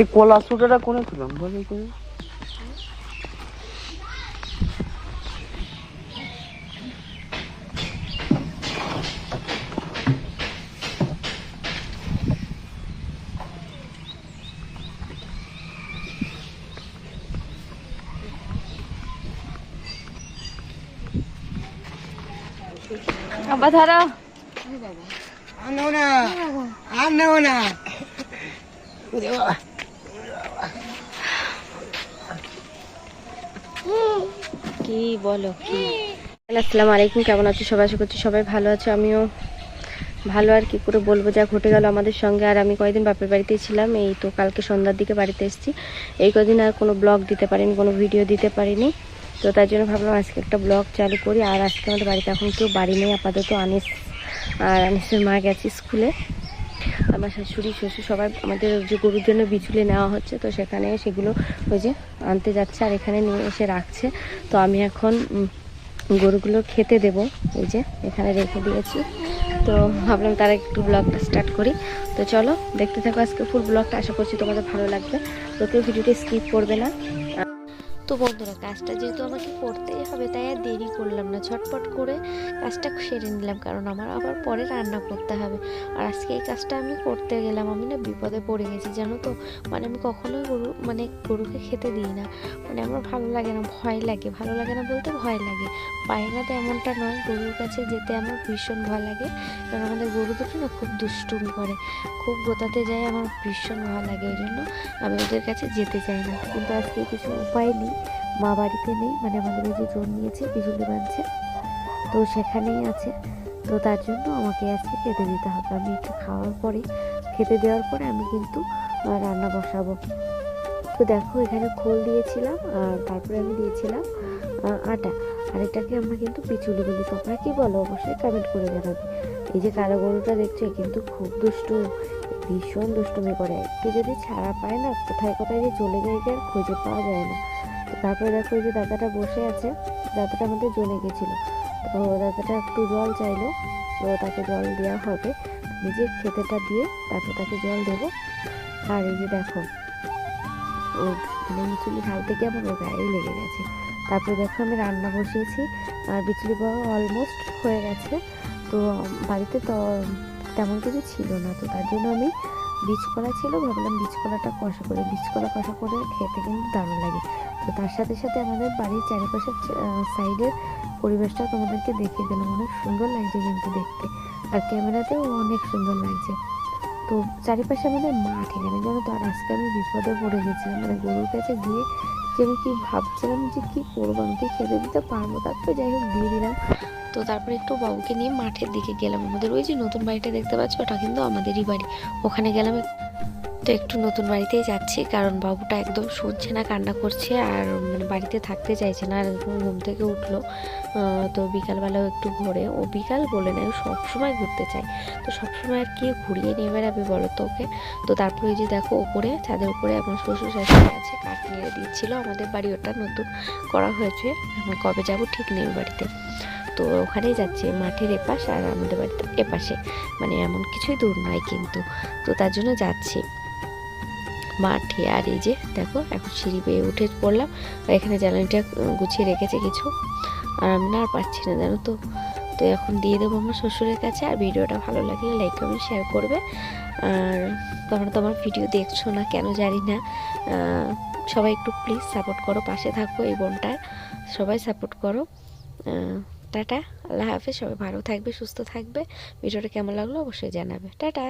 সে কলা সুটাটা কোনে ছিলাম? বলে করে আবার ধরো। আর নেও না আর নেও না। কি বলো আসসালামু আলাইকুম, কেমন আছো? সবাই আশা করছি সবাই ভালো আছো। আমিও ভালো আর কি করে বলব, যা ঘটে গেল আমাদের সঙ্গে। আর আমি কয়েকদিন বাপের বাড়িতেই ছিলাম, এই তো কালকে সন্ধ্যার দিকে বাড়িতে এসেছি। এই কদিন আর কোনো ব্লগ দিতে পারিনি, কোনো ভিডিও দিতে পারিনি। তো তার জন্য ভাবলাম আজকে একটা ব্লগ চালু করি। আর আজকে আমাদের বাড়িতে এখন কেউ বাড়ি নেই, আপাতত আনিস, আর আনিসের মা গেছে স্কুলে। আমার শাশুড়ি, শ্বশুর সবাই আমাদের যে গরুর জন্য বিচুলি নেওয়া হচ্ছে, তো সেখানে সেগুলো ওই যে আনতে যাচ্ছে আর এখানে নিয়ে এসে রাখছে। তো আমি এখন গরুগুলো খেতে দেব এই যে এখানে রেখে দিয়েছি। তো ভাবলাম তারা একটু ব্লগটা স্টার্ট করি। তো চলো দেখতে থাকো আজকে ফুল ব্লগটা, আশা করছি তোমাদের ভালো লাগবে। তো কেউ ভিডিওটি স্কিপ করবে না। তো বন্ধুরা, কাজটা যেহেতু আমাকে করতেই হবে, তাই আর দেরি করলাম না। ঝটপট করে কাজটা সেরে নিলাম, কারণ আমার আবার পরে রান্না করতে হবে। আর আজকে এই কাজটা আমি করতে গেলাম, আমি না বিপদে পড়ে গেছি, জানো তো? মানে আমি কখনোই গরু মানে গরুকে খেতে দিই না। মানে আমার ভালো লাগে না, ভয় লাগে। ভালো লাগে না বলতে ভয় লাগে। পায়রাতে এমনটা নয়, গরুর কাছে যেতে আমার ভীষণ ভয় লাগে। কারণ আমাদের গরু দুটো না খুব দুষ্টুমি করে। খুব গোতাতে যায়, আমার ভীষণ ভয় লাগে ওই জন্য আমি ওদের কাছে যেতে চাই না। কিন্তু আজকে কিছু উপায় নেই। মা বাড়িতে নেই মানে আমাদের যে জোর নিয়েছে, বিজুলি বাঁধছে তো সেখানেই আছে। তো তার জন্য আমাকে আজকে খেতে দিতে হবে। আমি একটু খাওয়ার পরে, খেতে দেওয়ার পরে আমি কিন্তু রান্না বসাবো। তো দেখো, এখানে খোল দিয়েছিলাম, আর তারপরে আমি দিয়েছিলাম আটা। আর এটাকে আমরা কিন্তু পিচুলি বলি। তোমরা কি বলো? অবশ্যই কমেন্ট করে জানাবে। এই যে কালো গরুটা দেখছ কিন্তু খুব দুষ্টু, ভীষণ দুষ্টুমি করে। একটু যদি ছাড়া পায় না, কোথায় কোথায় যে চলে যায় আর খুঁজে পাওয়া যায় না। তারপরে দেখো যে দাদাটা বসে আছে, দাদাটা আমাদের জমে গেছিল। তো দাদাটা একটু জল চাইলো, তো তাকে জল দেওয়া হবে। নিজে খেতেটা দিয়ে তারপর তাকে জল দেবো। আর এই যে দেখো, ও মানে বিচুলি ঢালতে গিয়ে আমার ওর গায়ে লেগে গেছে। তারপরে দেখো আমি রান্না বসিয়েছি, আর বিচুলি পাওয়া অলমোস্ট হয়ে গেছে। তো বাড়িতে তো তেমন কিছু ছিল না, তো তার জন্য আমি বীজ কলা ছিল, ভাবলাম বীজ কলাটা কষা করে। বীজ কলা কষা করে খেতে কিন্তু দারুণ লাগে। তো তার সাথে সাথে আমাদের বাড়ির চারিপাশের সাইডের পরিবেশটা তোমাদেরকে দেখিয়ে দিলাম। অনেক সুন্দর লাগছে কিন্তু দেখতে। আর ক্যামেরাতেও অনেক সুন্দর লাগছে। তো চারিপাশে আমাদের মাঠ এখানে। জানো তো আর আজকে আমি বিপদে পড়ে গেছিলাম। মানে গরুর কাছে গিয়ে যে আমি কি ভাবছিলাম যে কী করব, আমি খেতে দিতে পারব? তারপরে যাই হোক, দিয়ে দিলাম। তো তারপরে একটু বাবুকে নিয়ে মাঠের দিকে গেলাম। আমাদের ওই যে নতুন বাড়িটা দেখতে পাচ্ছ, ওটা কিন্তু আমাদেরই বাড়ি। ওখানে গেলাম তো একটু নতুন বাড়িতেই যাচ্ছি, কারণ বাবুটা একদম শুনছে না, কান্না করছে আর মানে বাড়িতে থাকতে চাইছে না, আর একদম ঘুম থেকে উঠল। তো বিকালবেলাও একটু ঘোরে। ও বিকাল বলে নেয় সবসময় ঘুরতে চায়। তো সবসময় আর কি ঘুরিয়ে নিয়ে বেড়াবে বলো তো ওকে? তো তারপরে ওই যে দেখো, ওপরে, ছাদের উপরে আমার শ্বশুর শাশুড়ি আছে, কাঠ নেড়ে দিচ্ছিল আমাদের বাড়ি, ওটা নতুন করা হয়েছে। এখন কবে যাব ঠিক নেই বাড়িতে। তো ওখানেই যাচ্ছে, মাঠের এপাশ আর আমাদের বাড়িতে এপাশে। মানে এমন কিছুই দূর নয় কিন্তু। তো তার জন্য যাচ্ছি। মাঠে। আর এই যে, দেখো, এখন সিঁড়ি বেয়ে উঠে পড়লাম। আর এখানে জ্বালানিটা গুছিয়ে রেখেছে কিছু। আর আমি না আর পাচ্ছি না, জানো তো। তো এখন দিয়ে দেবো আমার শ্বশুরের কাছে। আর ভিডিওটা ভালো লাগলে লাইক কমেন্ট শেয়ার করবে। আর তোমরা তো আমার ভিডিও দেখছ না, কেন জানি না। সবাই একটু প্লিজ সাপোর্ট করো, পাশে থাকো এই বোনটার। সবাই সাপোর্ট করো। টাটা, আল্লাহ হাফেজ। সবাই ভালো থাকবে, সুস্থ থাকবে। ভিডিওটা কেমন লাগল অবশ্যই জানাবে। টাটা।